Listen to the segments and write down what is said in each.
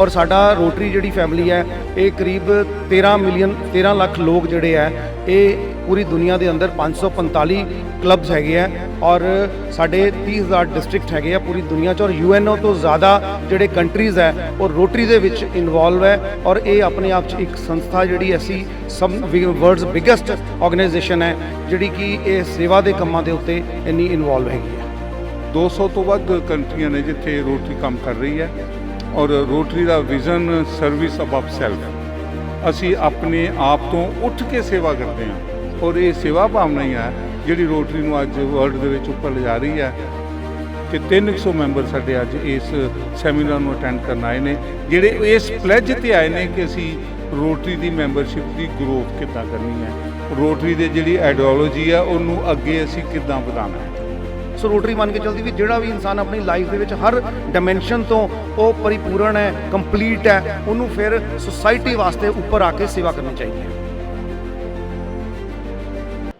ਔਰ ਸਾਡਾ ਰੋਟਰੀ ਜਿਹੜੀ ਫੈਮਿਲੀ ਹੈ, ਇਹ ਕਰੀਬ 13 ਮਿਲੀਅਨ 13 ਲੱਖ ਲੋਕ ਜਿਹੜੇ ਹੈ, ਇਹ ਪੂਰੀ ਦੁਨੀਆ ਦੇ ਅੰਦਰ 545 ਕਲੱਬਸ ਹੈਗੇ ਆ ਔਰ ਸਾਡੇ 30000 ਡਿਸਟ੍ਰਿਕਟ ਹੈਗੇ ਆ ਪੂਰੀ ਦੁਨੀਆ 'ਚ ਔਰ ਯੂਐਨਓ ਤੋਂ ਜ਼ਿਆਦਾ ਜਿਹੜੇ ਕੰਟਰੀਜ਼ ਹੈ, ਉਹ ਰੋਟਰੀ ਦੇ ਵਿੱਚ ਇਨਵੋਲਵ ਹੈ ਔਰ ਇਹ ਆਪਣੇ ਆਪ 'ਚ ਇੱਕ ਸੰਸਥਾ ਜਿਹੜੀ ਅਸੀਂ ਸਭ ਵਰਲਡਸ ਬਿਗੇਸਟ ਆਰਗੇਨਾਈਜੇਸ਼ਨ ਹੈ, ਜਿਹੜੀ ਕਿ ਇਹ ਸੇਵਾ ਦੇ ਕੰਮਾਂ ਦੇ ਉੱਤੇ ਇੰਨੀ ਇਨਵੋਲਵ ਹੈਗੀ ਹੈ। 200 ਤੋਂ ਵੱਧ ਕੰਟਰੀਆਂ ਨੇ ਜਿੱਥੇ ਰੋਟਰੀ ਕੰਮ ਕਰ ਰਹੀ ਹੈ। ਔਰ ਰੋਟਰੀ ਦਾ ਵਿਜ਼ਨ ਸਰਵਿਸ ਅਬਵ ਸੈਲਫ ਅਸੀਂ ਆਪਣੇ ਆਪ ਤੋਂ ਉੱਠ ਕੇ ਸੇਵਾ ਕਰਦੇ ਹਾਂ। ਔਰ ਇਹ ਸੇਵਾ ਭਾਵਨਾ ਹੀ ਹੈ ਜਿਹੜੀ ਰੋਟਰੀ ਨੂੰ ਅੱਜ ਵਰਲਡ ਦੇ ਵਿੱਚ ਉੱਪਰ ਲਿਜਾ ਰਹੀ ਹੈ। ਕਿ 300 ਮੈਂਬਰ ਸਾਡੇ ਅੱਜ ਇਸ ਸੈਮੀਨਾਰ ਨੂੰ ਅਟੈਂਡ ਕਰਨ ਆਏ ਨੇ, ਜਿਹੜੇ ਇਸ ਪਲੇਜ ਤੇ ਆਏ ਨੇ ਕਿ ਅਸੀਂ ਰੋਟਰੀ ਦੀ ਮੈਂਬਰਸ਼ਿਪ ਦੀ ਗਰੋਥ ਕਿੱਦਾਂ ਕਰਨੀ ਹੈ। ਰੋਟਰੀ ਦੇ ਜਿਹੜੀ ਆਈਡੀਓਲੋਜੀ ਆ, ਉਹਨੂੰ ਅੱਗੇ ਅਸੀਂ ਕਿੱਦਾਂ ਵਧਾਉਣਾ ਹੈ। ਸੋ ਰੋਟਰੀ ਮੰਨ ਕੇ ਚੱਲਦੀ ਵੀ ਜਿਹੜਾ ਵੀ ਇਨਸਾਨ ਆਪਣੀ ਲਾਈਫ ਦੇ ਵਿੱਚ ਹਰ ਡਾਈਮੈਂਸ਼ਨ ਤੋਂ ਉਹ ਪਰਿਪੂਰਨ ਹੈ ਕੰਪਲੀਟ ਹੈ, ਉਹਨੂੰ ਫਿਰ ਸੁਸਾਇਟੀ ਵਾਸਤੇ ਉੱਪਰ ਆ ਕੇ ਸੇਵਾ ਕਰਨੀ ਚਾਹੀਦੀ ਹੈ।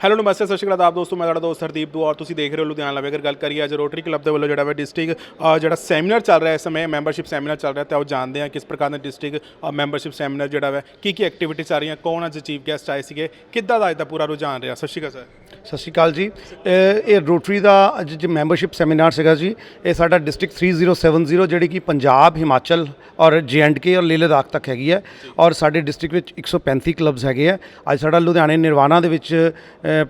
ਹੈਲੋ ਨਮਸਤੇ, ਸਤਿ ਸ਼੍ਰੀ ਅਕਾਲ ਆਪ ਦੋਸਤੋ, ਮੈਂ ਤੁਹਾਡਾ ਦੋਸਤ ਹਰਦੀਪ ਦੂ ਔਰ ਤੁਸੀਂ ਦੇਖ ਰਹੇ ਹੋ ਲੁਧਿਆਣਾ ਲਵੇ ਅਗਰ ਗੱਲ ਕਰੀਏ ਅੱਜ ਰੋਟਰੀ ਕਲੱਬ ਦੇ ਵੱਲੋਂ ਜਿਹੜਾ ਵਾ ਡਿਸਟ੍ਰਿਕਟ ਜਿਹੜਾ ਸੈਮੀਨਾਰ ਚੱਲ ਰਿਹਾ ਇਸ ਸਮੇਂ ਮੈਂਬਰਸ਼ਿਪ ਸੈਮੀਨਾਰ ਚੱਲ ਰਿਹਾ ਤੇ ਉਹ ਜਾਣਦੇ ਹਾਂ ਕਿਸ ਪ੍ਰਕਾਰ ਦਾ ਡਿਸਟ੍ਰਿਕਟ ਮੈਂਬਰਸ਼ਿਪ ਸੈਮੀਨਾਰ ਜਿਹੜਾ ਵਾ ਕੀ ਕੀ ਐਕਟੀਵਿਟੀਜ਼ ਆ ਰਹੀਆਂ, ਕੌਣ ਅੱਜ ਚੀਫ ਗੈਸਟ ਆਏ ਸੀਗੇ, ਕਿੱਦਾਂ ਦਾ ਅੱਜ ਦਾ ਪੂਰਾ ਰੁਝਾਨ ਰਿਹਾ? ਸਤਿ ਸ਼੍ਰੀ ਅਕਾਲ ਸਰ ਸਤਿ ਸ਼੍ਰੀ ਅਕਾਲ ਜੀ। ਇਹ ਰੋਟਰੀ ਦਾ ਅੱਜ ਜੋ ਮੈਂਬਰਸ਼ਿਪ ਸੈਮੀਨਾਰ ਸੀਗਾ ਜੀ। ਇਹ ਸਾਡਾ ਡਿਸਟ੍ਰਿਕਟ 3070 ਜਿਹੜੀ ਕਿ ਪੰਜਾਬ, ਹਿਮਾਚਲ ਔਰ ਜੇ ਐਂਡ ਕੇ ਔਰ ਲੇਹ ਲਦਾਖ ਤੱਕ ਹੈਗੀ ਹੈ। ਔਰ ਸਾਡੇ ਡਿਸਟ੍ਰਿਕਟ ਵਿੱਚ 135 ਕਲੱਬਸ ਹੈਗੇ ਆ ਅੱਜ ਸਾਡਾ ਲੁਧਿਆਣੇ ਨਿਰਵਾਣਾ ਦੇ ਵਿੱਚ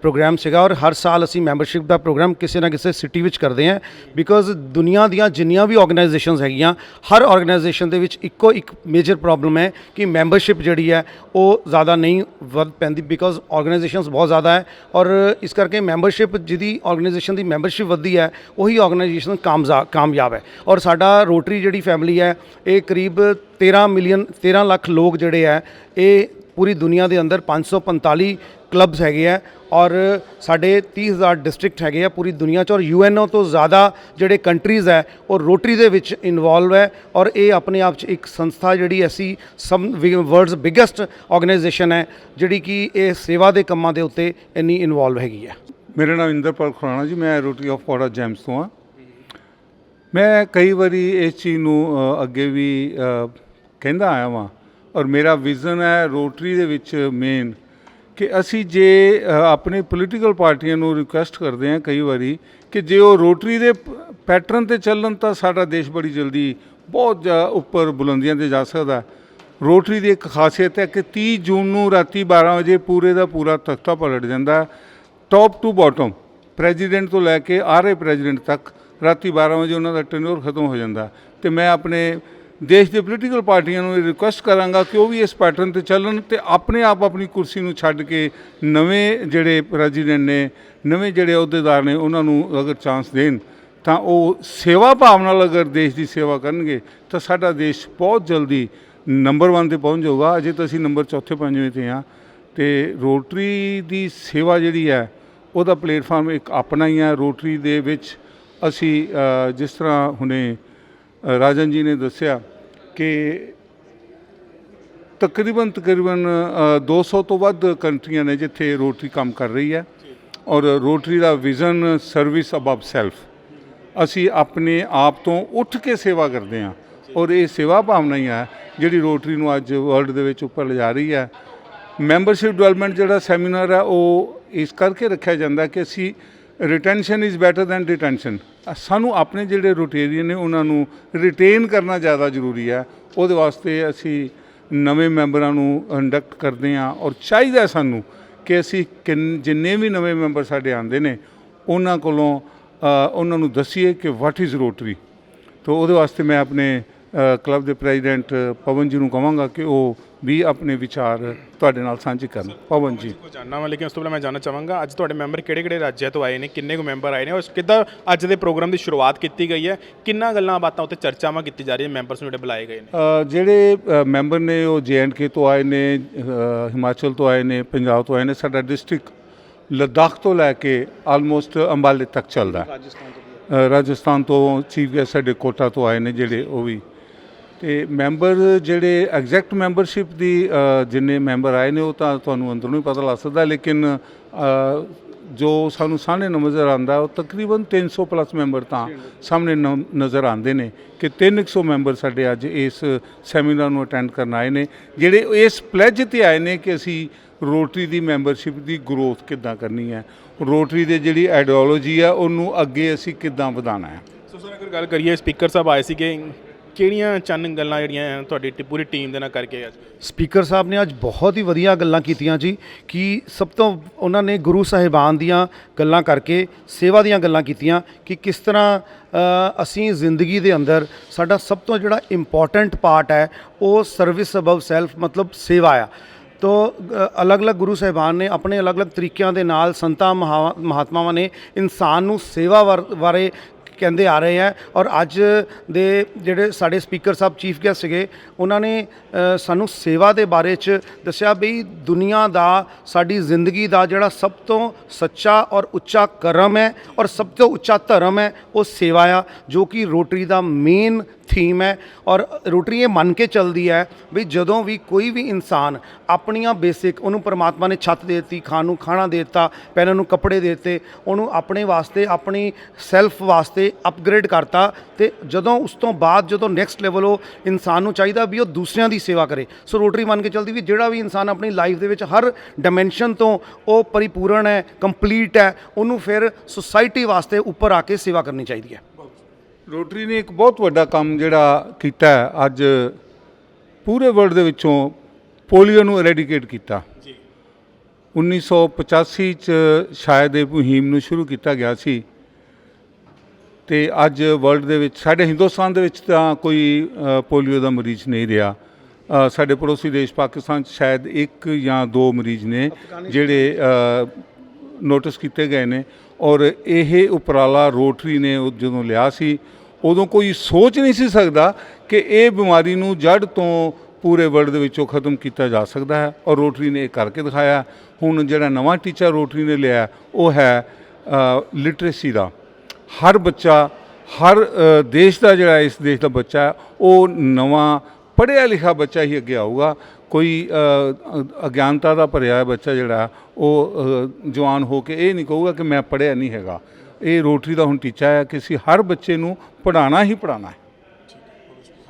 ਪ੍ਰੋਗਰਾਮ ਸੀਗਾ ਔਰ ਹਰ ਸਾਲ ਅਸੀਂ ਮੈਂਬਰਸ਼ਿਪ ਦਾ ਪ੍ਰੋਗਰਾਮ ਕਿਸੇ ਨਾ ਕਿਸੇ ਸਿਟੀ ਵਿੱਚ ਕਰਦੇ ਹਾਂ। ਬਿਕੋਜ਼ ਦੁਨੀਆ ਦੀਆਂ ਜਿੰਨੀਆਂ ਵੀ ਆਰਗੇਨਾਈਜੇਸ਼ਨਸ ਹੈਗੀਆਂ, ਹਰ ਆਰਗੇਨਾਈਜੇਸ਼ਨ ਦੇ ਵਿੱਚ ਇੱਕੋ ਇੱਕ ਮੇਜਰ ਪ੍ਰੋਬਲਮ ਹੈ ਕਿ ਮੈਂਬਰਸ਼ਿਪ ਜਿਹੜੀ ਹੈ, ਉਹ ਜ਼ਿਆਦਾ ਨਹੀਂ ਵੱਧ ਪੈਂਦੀ ਬਿਕੋਜ਼ ਆਰਗੇਨਾਈਜੇਸ਼ਨਸ ਬਹੁਤ ਜ਼ਿਆਦਾ ਹੈ। ਔਰ ਇਸ ਕਰਕੇ ਮੈਂਬਰਸ਼ਿਪ ਜਿਹਦੀ ਆਰਗੇਨਾਈਜੇਸ਼ਨ ਦੀ ਮੈਂਬਰਸ਼ਿਪ ਵੱਧਦੀ ਹੈ, ਉਹੀ ਆਰਗੇਨਾਈਜੇਸ਼ਨ ਕਾਮਜ਼ਾ, ਕਾਮਯਾਬ ਹੈ। ਔਰ ਸਾਡਾ ਰੋਟਰੀ ਜਿਹੜੀ ਫੈਮਿਲੀ ਹੈ, ਇਹ ਕਰੀਬ 13 ਮਿਲੀਅਨ 13 ਲੱਖ ਲੋਕ ਜਿਹੜੇ ਹੈ, ਇਹ ਪੂਰੀ ਦੁਨੀਆ ਦੇ ਅੰਦਰ 545 ਕਲੱਬਸ ਹੈਗੇ ਆ ਔਰ ਸਾਡੇ 30000 ਡਿਸਟ੍ਰਿਕਟ ਹੈਗੇ ਆ ਪੂਰੀ ਦੁਨੀਆ 'ਚ ਔਰ ਯੂਐਨਓ ਤੋਂ ਜ਼ਿਆਦਾ ਜਿਹੜੇ ਕੰਟਰੀਜ਼ ਹੈ, ਉਹ ਰੋਟਰੀ ਦੇ ਵਿੱਚ ਇਨਵੋਲਵ ਹੈ ਔਰ ਇਹ ਆਪਣੇ ਆਪ 'ਚ ਇੱਕ ਸੰਸਥਾ ਜਿਹੜੀ ਐਸੀ ਸਮ ਵਰਲਡਸ ਬਿਗੇਸਟ ਆਰਗੇਨਾਈਜੇਸ਼ਨ ਹੈ, ਜਿਹੜੀ ਕਿ ਇਹ ਸੇਵਾ ਦੇ ਕੰਮਾਂ ਦੇ ਉੱਤੇ ਇੰਨੀ ਇਨਵੋਲਵ ਹੈਗੀ ਹੈ। ਮੇਰਾ ਨਾਮ ਇੰਦਰਪਾਲ ਖੁਰਾਣਾ ਜੀ, ਮੈਂ ਰੋਟਰੀ ਆਫ ਪੌੜਾ ਜੈਮਸ ਤੋਂ ਆ ਮੈਂ ਕਈ ਵਾਰੀ ਇਸ ਚੀਜ਼ ਨੂੰ ਅੱਗੇ ਵੀ ਕਹਿੰਦਾ ਆਇਆ ਵਾਂ ਔਰ ਮੇਰਾ ਵਿਜ਼ਨ ਹੈ ਰੋਟਰੀ ਦੇ ਵਿੱਚ ਮੇਨ ਕਿ ਅਸੀਂ ਜੇ ਆਪਣੇ ਪੋਲੀਟੀਕਲ ਪਾਰਟੀਆਂ ਨੂੰ ਰਿਕੁਐਸਟ ਕਰਦੇ ਹਾਂ ਕਈ ਵਾਰੀ ਕਿ ਜੇ ਉਹ ਰੋਟਰੀ ਦੇ ਪੈਟਰਨ ਤੇ ਚੱਲਣ ਤਾਂ ਸਾਡਾ ਦੇਸ਼ ਬੜੀ ਜਲਦੀ ਬਹੁਤ ਜ਼ਿਆ- ਉੱਪਰ ਬੁਲੰਦੀਆਂ ਤੇ ਜਾ ਸਕਦਾ। ਰੋਟਰੀ ਦੀ ਇੱਕ ਖਾਸੀਅਤ ਹੈ ਕਿ 30 ਜੂਨ ਨੂੰ ਰਾਤੀ 12 ਵਜੇ ਪੂਰੇ ਦਾ ਪੂਰਾ ਤਖਤਾ ਪਲਟ ਜਾਂਦਾ। ਟੌਪ ਟੂ ਬਾਟਮ ਪ੍ਰੈਜ਼ੀਡੈਂਟ ਤੋਂ ਲੈ ਕੇ ਆਰੇ ਪ੍ਰੈਜ਼ੀਡੈਂਟ ਤੱਕ ਰਾਤੀ 12 ਵਜੇ ਉਹਨਾਂ ਦਾ ਟੈਨਿਓਰ ਖਤਮ ਹੋ ਜਾਂਦਾ। ਤੇ ਮੈਂ ਆਪਣੇ ਦੇਸ਼ ਦੇ ਪੋਲੀਟੀਕਲ ਪਾਰਟੀਆਂ ਨੂੰ ਇਹ ਰਿਕੁਐਸਟ ਕਰਾਂਗਾ ਕਿ ਉਹ ਵੀ ਇਸ ਪੈਟਰਨ ਤੇ ਚੱਲਣ ਤੇ ਆਪਣੇ ਆਪ ਆਪਣੀ ਕੁਰਸੀ ਨੂੰ ਛੱਡ ਕੇ ਨਵੇਂ ਜਿਹੜੇ ਪ੍ਰੈਜ਼ੀਡੈਂਟ ਨੇ, ਨਵੇਂ ਜਿਹੜੇ ਅਹੁਦੇਦਾਰ ਨੇ, ਉਹਨਾਂ ਨੂੰ ਅਗਰ ਚਾਂਸ ਦੇਣ, ਤਾਂ ਉਹ ਸੇਵਾ ਭਾਵ ਨਾਲ ਅਗਰ ਦੇਸ਼ ਦੀ ਸੇਵਾ ਕਰਨਗੇ, ਤਾਂ ਸਾਡਾ ਦੇਸ਼ ਬਹੁਤ ਜਲਦੀ ਨੰਬਰ 1 ਤੇ ਪਹੁੰਚ ਜਾਊਗਾ। ਅਜੇ ਤਾਂ ਅਸੀਂ ਨੰਬਰ ਚੌਥੇ ਪੰਜਵੇਂ ਤੇ ਹਾਂ ਤੇ ਰੋਟਰੀ ਦੀ ਸੇਵਾ ਜਿਹੜੀ ਹੈ, ਉਹਦਾ ਪਲੇਟਫਾਰਮ ਇੱਕ ਆਪਣਾ ਹੀ ਹੈ। ਰੋਟਰੀ ਦੇ ਵਿੱਚ ਅਸੀਂ ਜਿਸ ਤਰ੍ਹਾਂ ਹੁਣੇ ਰਾਜਨ ਜੀ ਨੇ ਦੱਸਿਆ ਕਿ ਤਕਰੀਬਨ ਤਕਰੀਬਨ ਅ, 200 ਤੋਂ ਵੱਧ ਕੰਟਰੀਆਂ ਨੇ ਜਿੱਥੇ ਰੋਟਰੀ ਕੰਮ ਕਰ ਰਹੀ ਹੈ ਔਰ ਰੋਟਰੀ ਦਾ ਵਿਜ਼ਨ ਸਰਵਿਸ ਅਬਵ ਸੈਲਫ। ਅਸੀਂ ਆਪਣੇ ਆਪ ਤੋਂ ਉੱਠ ਕੇ ਸੇਵਾ ਕਰਦੇ ਹਾਂ ਔਰ ਇਹ ਸੇਵਾ ਭਾਵਨਾ ਹੀ ਹੈ ਜਿਹੜੀ ਰੋਟਰੀ ਨੂੰ ਅੱਜ ਵਰਲਡ ਦੇ ਵਿੱਚ ਉੱਪਰ ਲਿਜਾ ਰਹੀ ਹੈ। ਮੈਂਬਰਸ਼ਿਪ ਡਿਵੈਲਪਮੈਂਟ ਜਿਹੜਾ ਸੈਮੀਨਾਰ ਹੈ ਉਹ ਇਸ ਕਰਕੇ ਰੱਖਿਆ ਜਾਂਦਾ ਕਿ ਅਸੀਂ retention is better than detention ਸਾਨੂੰ ਆਪਣੇ ਜਿਹੜੇ ਰੋਟੇਰੀਅਨ ਨੇ, ਉਹਨਾਂ ਨੂੰ ਰਿਟੇਨ ਕਰਨਾ ਜ਼ਿਆਦਾ ਜ਼ਰੂਰੀ ਹੈ। ਉਹਦੇ ਵਾਸਤੇ ਅਸੀਂ ਨਵੇਂ ਮੈਂਬਰਾਂ ਨੂੰ ਕੰਡਕਟ ਕਰਦੇ ਹਾਂ ਔਰ ਚਾਹੀਦਾ ਸਾਨੂੰ ਕਿ ਅਸੀਂ ਕਿੰਨ- ਜਿੰਨੇ ਵੀ ਨਵੇਂ ਮੈਂਬਰ ਸਾਡੇ ਆਉਂਦੇ ਨੇ, ਉਹਨਾਂ ਕੋਲੋਂ ਉਹਨਾਂ ਨੂੰ ਦਸੀਏ ਕਿ ਵਾਟ ਇਜ਼ ਰੋਟਰੀ ਤੋ ਉਹਦੇ ਵਾਸਤੇ ਮੈਂ ਆਪਣੇ ਕਲੱਬ ਦੇ ਪ੍ਰੈਜ਼ੀਡੈਂਟ ਪਵਨ ਜੀ ਨੂੰ ਕਹਾਂਗਾ ਕਿ ਉਹ ਵੀ ਆਪਣੇ ਵਿਚਾਰ ਤੁਹਾਡੇ ਨਾਲ ਸਾਂਝੇ ਕਰਨ। ਪਵਨ ਜੀ। ਕੋ ਜਾਣਨਾ ਵਾ ਲੇਕਿਨ ਉਸ ਤੋਂ ਪਹਿਲਾਂ ਮੈਂ ਜਾਣਨਾ ਚਾਹਾਂਗਾ ਅੱਜ ਤੁਹਾਡੇ ਮੈਂਬਰ ਕਿਹੜੇ ਕਿਹੜੇ ਰਾਜਾਂ ਤੋਂ ਆਏ ਨੇ? ਕਿੰਨੇ ਕੁ ਮੈਂਬਰ ਆਏ ਨੇ? ਔਰ ਕਿੱਦਾਂ ਅੱਜ ਦੇ ਪ੍ਰੋਗਰਾਮ ਦੀ ਸ਼ੁਰੂਆਤ ਕੀਤੀ ਗਈ ਹੈ? ਕਿੰਨਾ ਗੱਲਾਂ ਬਾਤਾਂ ਉੱਤੇ ਚਰਚਾਵਾਂ ਕੀਤੀ ਜਾ ਰਹੀਆਂ ਮੈਂਬਰਸ ਨੂੰ ਜਿਹੜੇ ਬੁਲਾਏ ਗਏ ਨੇ? ਜਿਹੜੇ ਮੈਂਬਰ ਨੇ ਉਹ ਕੇ ਤੋਂ ਆਏ ਨੇ ਹਿਮਾਚਲ ਤੋਂ ਆਏ ਨੇ ਪੰਜਾਬ ਤੋਂ ਆਏ ਨੇ ਸਾਡਾ ਡਿਸਟ੍ਰਿਕਟ ਲੱਦਾਖ ਤੋਂ ਲੈ ਕੇ ਆਲਮੋਸਟ ਅੰਬਾਲੇ ਤੱਕ ਚੱਲਦਾ ਰਾਜਸਥਾਨ ਤੋਂ ਚੀਫ ਗੈਸਟ ਸਾਡੇ ਕੋਟਾ ਤੋਂ ਆਏ ਨੇ ਜਿਹੜੇ ਉਹ ਵੀ ਤੇ ਮੈਂਬਰ ਜਿਹੜੇ ਐਗਜ਼ੈਕਟ ਮੈਂਬਰਸ਼ਿਪ ਦੀ ਜਿੰਨੇ ਮੈਂਬਰ ਆਏ ਨੇ, ਉਹ ਤਾਂ ਤੁਹਾਨੂੰ ਅੰਦਰੋਂ ਹੀ ਪਤਾ ਲੱਗ ਸਕਦਾ, ਲੇਕਿਨ ਜੋ ਸਾਨੂੰ ਸਾਹਮਣੇ ਨਜ਼ਰ ਆਉਂਦਾ, ਉਹ ਤਕਰੀਬਨ 300 ਪਲੱਸ ਮੈਂਬਰ ਤਾਂ ਸਾਹਮਣੇ ਨ- ਨਜ਼ਰ ਆਉਂਦੇ ਨੇ ਕਿ 300 ਮੈਂਬਰ ਸਾਡੇ ਅੱਜ ਇਸ ਸੈਮੀਨਾਰ ਨੂੰ ਅਟੈਂਡ ਕਰਨ ਆਏ ਨੇ, ਜਿਹੜੇ ਇਸ ਪਲੈਜ ਤੇ ਆਏ ਨੇ ਕਿ ਅਸੀਂ ਰੋਟਰੀ ਦੀ ਮੈਂਬਰਸ਼ਿਪ ਦੀ ਗਰੋਥ ਕਿੱਦਾਂ ਕਰਨੀ ਹੈ, ਰੋਟਰੀ ਦੇ ਜਿਹੜੀ ਆਈਡੀਓਲੋਜੀ ਆ, ਉਹਨੂੰ ਅੱਗੇ ਅਸੀਂ ਕਿੱਦਾਂ ਵਧਾਉਣਾ ਹੈ। ਸੋ ਸਰ, ਅਗਰ ਗੱਲ ਕਰੀਏ, ਸਪੀਕਰ ਸਾਹਿਬ ਆਏ ਸੀਗੇ ਕਿਹੜੀਆਂ ਚੰਨ ਗੱਲਾਂ ਜਿਹੜੀਆਂ ਤੁਹਾਡੀ ਟੀ- ਪੂਰੀ ਟੀਮ ਦੇ ਨਾਲ ਕਰਕੇ ਅੱਜ? ਸਪੀਕਰ ਸਾਹਿਬ ਨੇ ਅੱਜ ਬਹੁਤ ਹੀ ਵਧੀਆ ਗੱਲਾਂ ਕੀਤੀਆਂ ਜੀ ਕਿ ਸਭ ਤੋਂ ਉਹਨਾਂ ਨੇ ਗੁਰੂ ਸਾਹਿਬਾਨ ਦੀਆਂ ਗੱਲਾਂ ਕਰਕੇ ਸੇਵਾ ਦੀਆਂ ਗੱਲਾਂ ਕੀਤੀਆਂ ਕਿ ਕਿਸ ਤਰ੍ਹਾਂ ਅ, ਅਸੀਂ ਜ਼ਿੰਦਗੀ ਦੇ ਅੰਦਰ ਸਾਡਾ ਸਭ ਤੋਂ ਜਿਹੜਾ ਇੰਪੋਰਟੈਂਟ ਪਾਰਟ ਹੈ ਉਹ ਸਰਵਿਸ ਅਬਵ ਸੈਲਫ ਮਤਲਬ ਸੇਵਾ ਆ। ਤੋ ਅ, ਅਲੱਗ-ਅਲੱਗ ਗੁਰੂ ਸਾਹਿਬਾਨ ਨੇ ਆਪਣੇ ਅਲੱਗ-ਅਲੱਗ ਤਰੀਕਿਆਂ ਦੇ ਨਾਲ ਸੰਤਾਂ ਮਹਾ- ਮਹਾਤਮਾਵਾਂ ਨੇ ਇਨਸਾਨ ਨੂੰ ਸੇਵਾ ਵਰ- ਬਾਰੇ ਕਹਿੰਦੇ ਆ ਰਹੇ ਹੈ ਔਰ ਅੱਜ ਦੇ ਜਿਹੜੇ ਸਾਡੇ ਸਪੀਕਰ ਸਾਹਿਬ, ਚੀਫ ਗੈਸਟ ਸੀਗੇ, ਉਹਨਾਂ ਨੇ ਸਾਨੂੰ ਸੇਵਾ ਦੇ ਬਾਰੇ ਚ ਦੱਸਿਆ ਵੀ ਦੁਨੀਆ ਦਾ, ਸਾਡੀ ਜ਼ਿੰਦਗੀ ਦਾ ਜਿਹੜਾ ਸਭ ਤੋਂ ਸੱਚਾ ਔਰ ਉੱਚਾ ਕਰਮ ਹੈ ਔਰ ਸਭ ਤੋਂ ਉੱਚਾ ਧਰਮ ਹੈ, ਉਹ ਸੇਵਾ ਆ, ਜੋ ਕਿ ਰੋਟਰੀ ਦਾ ਮੇਨ ਥੀਮ ਹੈ ਔਰ ਰੋਟਰੀ ਇਹ ਮੰਨ ਕੇ ਚੱਲਦੀ ਹੈ ਵੀ ਜਦੋਂ ਵੀ ਕੋਈ ਵੀ ਇਨਸਾਨ ਆਪਣੀਆਂ ਬੇਸਿਕ ਉਹਨੂੰ ਪਰਮਾਤਮਾ ਨੇ ਛੱਤ ਦੇ ਦਿੱਤੀ, ਖਾਣ ਨੂੰ ਖਾਣਾ ਦੇ ਦਿੱਤਾ, ਪਹਿਲਾਂ ਉਹਨੂੰ ਕੱਪੜੇ ਦੇ ਦਿੱਤੇ, ਉਹਨੂੰ ਆਪਣੇ ਵਾਸਤੇ, ਆਪਣੀ ਸੈਲਫ ਵਾਸਤੇ ਅਪਗ੍ਰੇਡ ਕਰਤਾ ਤੇ ਜਦੋਂ ਉਸ ਤੋਂ ਬਾਅਦ ਜਦੋਂ ਨੈਕਸਟ ਲੈਵਲ ਉਹ ਇਨਸਾਨ ਨੂੰ ਚਾਹੀਦਾ ਵੀ ਉਹ ਦੂਸਰਿਆਂ ਦੀ ਸੇਵਾ ਕਰੇ। ਸੋ ਰੋਟਰੀ ਮੰਨ ਕੇ ਚੱਲਦੀ ਵੀ ਜਿਹੜਾ ਵੀ ਇਨਸਾਨ ਆਪਣੀ ਲਾਈਫ ਦੇ ਵਿੱਚ ਹਰ ਡਾਈਮੈਂਸ਼ਨ ਤੋਂ ਉਹ ਪਰਿਪੂਰਨ ਹੈ ਕੰਪਲੀਟ ਹੈ, ਉਹਨੂੰ ਫਿਰ ਸੁਸਾਇਟੀ ਵਾਸਤੇ ਉੱਪਰ ਆ ਕੇ ਸੇਵਾ ਕਰਨੀ ਚਾਹੀਦੀ ਹੈ। ਰੋਟਰੀ ਨੇ ਇੱਕ ਬਹੁਤ ਵੱਡਾ ਕੰਮ ਜਿਹੜਾ ਕੀਤਾ ਹੈ ਅੱਜ ਪੂਰੇ ਵਰਲਡ ਦੇ ਵਿੱਚੋਂ ਪੋਲੀਓ ਨੂੰ ਐਰੈਡੀਕੇਟ ਕੀਤਾ। ਜੀ। 1985 ਚ ਸ਼ਾਇਦ ਇਹ ਮੁਹਿੰਮ ਨੂੰ ਸ਼ੁਰੂ ਕੀਤਾ ਗਿਆ ਸੀ। ਤੇ ਅੱਜ ਵਰਲਡ ਦੇ ਵਿੱਚ ਸਾਡੇ ਹਿੰਦੁਸਤਾਨ ਦੇ ਵਿੱਚ ਤਾਂ ਕੋਈ ਅ, ਪੋਲੀਓ ਦਾ ਮਰੀਜ਼ ਨਹੀਂ ਰਿਹਾ। ਅ, ਸਾਡੇ ਪੜੋਸੀ ਦੇਸ਼ ਪਾਕਿਸਤਾਨ ਚ ਸ਼ਾਇਦ ਇੱਕ ਜਾਂ ਦੋ ਮਰੀਜ਼ ਨੇ ਜਿਹੜੇ ਨੋਟਿਸ ਕੀਤੇ ਗਏ ਨੇ। ਔਰ ਇਹ ਉਪਰਾਲਾ ਰੋਟਰੀ ਨੇ ਉਹ ਜਦੋਂ ਲਿਆ ਸੀ ਉਦੋਂ ਕੋਈ ਸੋਚ ਨਹੀਂ ਸੀ ਸਕਦਾ ਕਿ ਇਹ ਬਿਮਾਰੀ ਨੂੰ ਜੜ ਤੋਂ ਪੂਰੇ ਵਰਲਡ ਦੇ ਵਿੱਚੋਂ ਖਤਮ ਕੀਤਾ ਜਾ ਸਕਦਾ ਹੈ। ਔਰ ਰੋਟਰੀ ਨੇ ਇਹ ਕਰਕੇ ਦਿਖਾਇਆ। ਹੁਣ ਜਿਹੜਾ ਨਵਾਂ ਟੀਚਾ ਰੋਟਰੀ ਨੇ ਲਿਆ, ਉਹ ਹੈ ਲਿਟਰੇਸੀ ਦਾ। ਹਰ ਬੱਚਾ, ਹਰ ਦੇਸ਼ ਦਾ ਜਿਹੜਾ ਇਸ ਦੇਸ਼ ਦਾ ਬੱਚਾ ਉਹ ਨਵਾਂ ਪੜ੍ਹਿਆ ਲਿਖਿਆ ਬੱਚਾ ਹੀ ਅੱਗੇ ਆਊਗਾ। ਕੋਈ ਅਗਿਆਨਤਾ ਦਾ ਭਰਿਆ ਹੋਇਆ ਬੱਚਾ ਜਿਹੜਾ, ਉਹ ਜਵਾਨ ਹੋ ਕੇ ਇਹ ਨਹੀਂ ਕਹੂਗਾ ਕਿ ਮੈਂ ਪੜ੍ਹਿਆ ਨਹੀਂ ਹੈਗਾ। ਇਹ ਰੋਟਰੀ ਦਾ ਹੁਣ ਟੀਚਾ ਹੈ ਕਿ ਅਸੀਂ ਹਰ ਬੱਚੇ ਨੂੰ ਪੜ੍ਹਾਉਣਾ ਹੀ ਪੜ੍ਹਾਉਣਾ ਹੈ।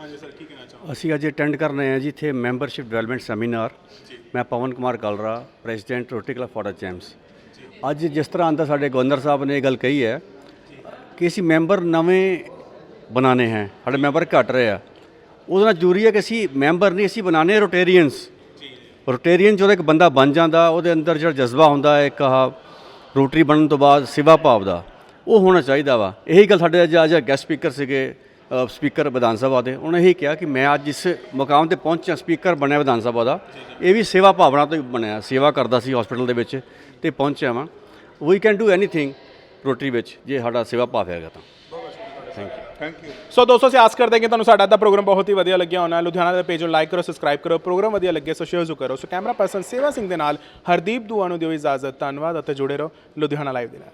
ਹਾਂਜੀ ਸਰ ਕੀ ਕਹਿਣਾ ਚਾਹੋ ਅਸੀਂ ਅੱਜ ਅਟੈਂਡ ਕਰ ਰਹੇ ਹਾਂ ਜੀ ਇੱਥੇ ਮੈਂਬਰਸ਼ਿਪ ਡਿਵੈਲਪਮੈਂਟ ਸੈਮੀਨਾਰ। ਮੈਂ Pawan Kumar Kalra president Rotary club four gems. ਅੱਜ ਜਿਸ ਤਰ੍ਹਾਂ ਅੰਦਰ ਸਾਡੇ ਗਵਰਨਰ ਸਾਹਿਬ ਨੇ ਇਹ ਗੱਲ ਕਹੀ ਹੈ ਕਿ ਅਸੀਂ ਮੈਂਬਰ ਨਵੇਂ ਬਣਾਣੇ ਹੈ ਸਾਡੇ ਮੈਂਬਰ ਘਟ ਰਹੇ ਆ। ਉਹਦੇ ਨਾਲ ਜ਼ਰੂਰੀ ਹੈ ਕਿ ਅਸੀਂ ਮੈਂਬਰ ਨਹੀਂ ਅਸੀਂ ਬਣਾਣੇ ਰੋਟੇਰੀਅਨਸ। ਰੋਟੇਰੀਅਨ ਜਦੋਂ ਇੱਕ ਬੰਦਾ ਬਣ ਜਾਂਦਾ ਉਹਦੇ ਅੰਦਰ ਜਿਹੜਾ ਜਜ਼ਬਾ ਹੁੰਦਾ ਹੈ ਇੱਕ ਆਹ ਰੋਟਰੀ ਬਣਨ ਤੋਂ ਬਾਅਦ ਸੇਵਾ ਭਾਵ ਦਾ। ਉਹ ਹੋਣਾ ਚਾਹੀਦਾ ਵਾ। ਇਹੀ ਗੱਲ ਸਾਡੇ ਅੱਜ ਅੱਜ ਗੈਸਟ ਸਪੀਕਰ ਸੀਗੇ ਸਪੀਕਰ ਵਿਧਾਨ ਸਭਾ ਦੇ। ਉਹਨੇ ਇਹੀ ਕਿਹਾ ਕਿ ਮੈਂ ਅੱਜ ਇਸ ਮੁਕਾਮ ਤੇ ਪਹੁੰਚਿਆ ਸਪੀਕਰ ਬਣਿਆ ਵਿਧਾਨ ਸਭਾ ਦਾ। ਇਹ ਵੀ ਸੇਵਾ ਭਾਵਨਾ ਤੋਂ ਬਣਿਆ, ਸੇਵਾ ਕਰਦਾ ਸੀ ਹਸਪੀਟਲ ਦੇ ਵਿੱਚ ਤੇ ਪਹੁੰਚਿਆ ਵਾਂ। We can do anything Rotary ਵਿੱਚ, ਜੇ ਸਾਡਾ ਸੇਵਾ ਭਾਵ ਹੈਗਾ ਤਾਂ। Thank you thank you so ਦੋਸਤੋ, ਅਸੀਂ ਆਸ ਕਰਦੇ ਹਾਂ ਕਿ ਤੁਹਾਨੂੰ ਸਾਡਾ ਦਾ ਪ੍ਰੋਗਰਾਮ ਬਹੁਤ ਹੀ ਵਧੀਆ ਲੱਗਿਆ ਹੋਣਾ। ਲੁਧਿਆਣਾ ਦੇ ਪੇਜ ਨੂੰ ਲਾਈਕ ਕਰੋ ਸਬਸਕ੍ਰਾਈਬ ਕਰੋ, ਪ੍ਰੋਗਰਾਮ ਵਧੀਆ ਲੱਗੇ ਸੋ ਸ਼ੇਅਰ ਜ਼ਰੂਰ ਕਰੋ। ਸੋ ਕੈਮਰਾ ਪਰਸਨ ਸੇਵਾ ਸਿੰਘ ਦੇ ਨਾਲ ਹਰਦੀਪ ਦੂਆ ਨੂੰ ਦਿਓ ਇਜਾਜ਼ਤ। ਧੰਨਵਾਦ, ਅਤੇ ਜੁੜੇ ਰਹੋ ਲੁਧਿਆਣਾ ਲਾਈਵ ਦੇ ਨਾਲ।